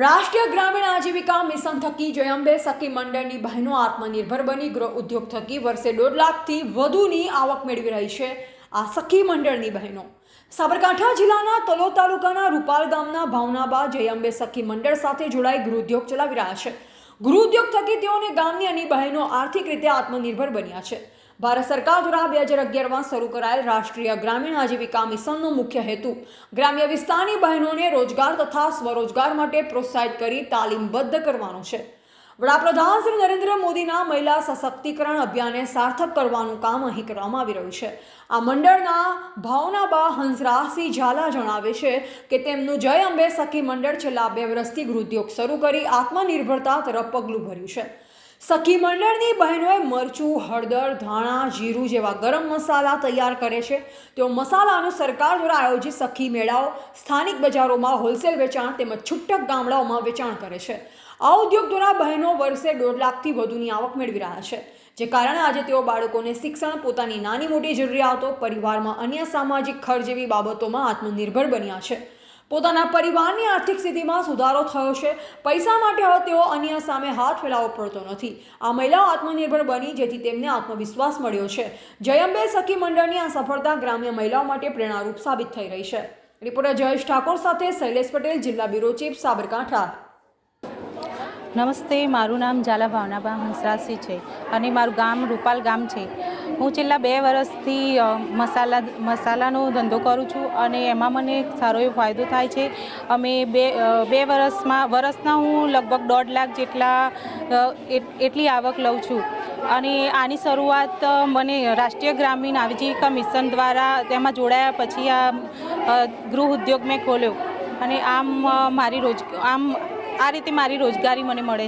રાષ્ટ્રીય ગ્રામીણ આજીવિકા મિશન થકી જયંબે સખી મંડળની બહેનો આત્મનિર્ભર બની. ગૃહ ઉદ્યોગ થકી વર્ષે દોઢ લાખથી વધુની આવક મેળવી રહી છે આ સખી મંડળની બહેનો. સાબરકાંઠા જિલ્લાના તલો તાલુકાના રૂપાલ ગામના ભાવનાબા જયંબે સખી મંડળ સાથે જોડાઈ ગૃહ ઉદ્યોગ ચલાવી રહ્યા છે. ગૃહ ઉદ્યોગ થકી તેઓને ગામની અન્ય બહેનો આર્થિક રીતે આત્મનિર્ભર બન્યા છે. ભારત સરકાર દ્વારા બે હજાર અગિયારમાં શરૂ કરાયેલ રાષ્ટ્રીય ગ્રામીણ આજીવિકા મિશનનો મુખ્ય હેતુ ગ્રામ્ય વિસ્તારની બહેનોને રોજગાર તથા સ્વરોજગાર માટે પ્રોત્સાહિત કરી તાલીમબદ્ધ કરવાનો છે. વડાપ્રધાન શ્રી નરેન્દ્ર મોદીના મહિલા સશક્તિકરણ અભિયાનને સાર્થક કરવાનું કામ અહીં કરવામાં આવી રહ્યું છે. આ મંડળના ભાવનાબા હંસરાસિંહ ઝાલા જણાવે છે કે તેમનું જય અંબે સખી મંડળ છેલ્લા બે વર્ષથી ગૃહોદ્યોગ શરૂ કરી આત્મનિર્ભરતા તરફ પગલું ભર્યું છે. સખી મંડળની બહેનોએ મરચું, હળદર, ધાણા, જીરું જેવા ગરમ મસાલા તૈયાર કરે છે. તેઓ મસાલાનું સરકાર દ્વારા આયોજિત સખી મેળાઓ સ્થાનિક બજારોમાં હોલસેલ વેચાણ તેમજ છૂટક ગામડાઓમાં વેચાણ કરે છે. આ ઉદ્યોગ દ્વારા બહેનો વર્ષે દોઢ લાખથી વધુની આવક મેળવી રહ્યા છે. જે કારણે આજે તેઓ બાળકોને શિક્ષણ, પોતાની નાની મોટી જરૂરિયાતો, પરિવારમાં અન્ય સામાજિક ખર્ચ જેવી બાબતોમાં આત્મનિર્ભર બન્યા છે. પોતાના પરિવારની આર્થિક સ્થિતિમાં સુધારો થયો છે. પૈસા માટે હવે તેઓ અન્ય સામે હાથ ફેલાવવો પડતો નથી. આ મહિલાઓ આત્મનિર્ભર બની જેથી તેમને આત્મવિશ્વાસ મળ્યો છે. જયંબે સખી મંડળની આ સફળતા ગ્રામ્ય મહિલાઓ માટે પ્રેરણારૂપ સાબિત થઈ રહી છે. રિપોર્ટર જયેશ ઠાકોર સાથે શૈલેષ પટેલ, જિલ્લા બ્યુરો ચીફ સાબરકાંઠા. નમસ્તે, મારું નામ ઝાલા ભાવનાબા હંસરાસી છે અને મારું ગામ રૂપાલ ગામ છે. હું છેલ્લા બે વર્ષથી મસાલા, મસાલાનો ધંધો કરું છું અને એમાં મને સારો એવો ફાયદો થાય છે. અમે બે બે વર્ષમાં, વર્ષના હું લગભગ દોઢ લાખ જેટલા એટ- એટલી આવક લઉં છું. અને આની શરૂઆત મને રાષ્ટ્રીય ગ્રામીણ આજીવિકા મિશન દ્વારા તેમાં જોડાયા પછી આ ગૃહ ઉદ્યોગ મેં ખોલ્યો. અને આમ મારી રોજ, આમ આ રીતે મારી રોજગારી મને મળે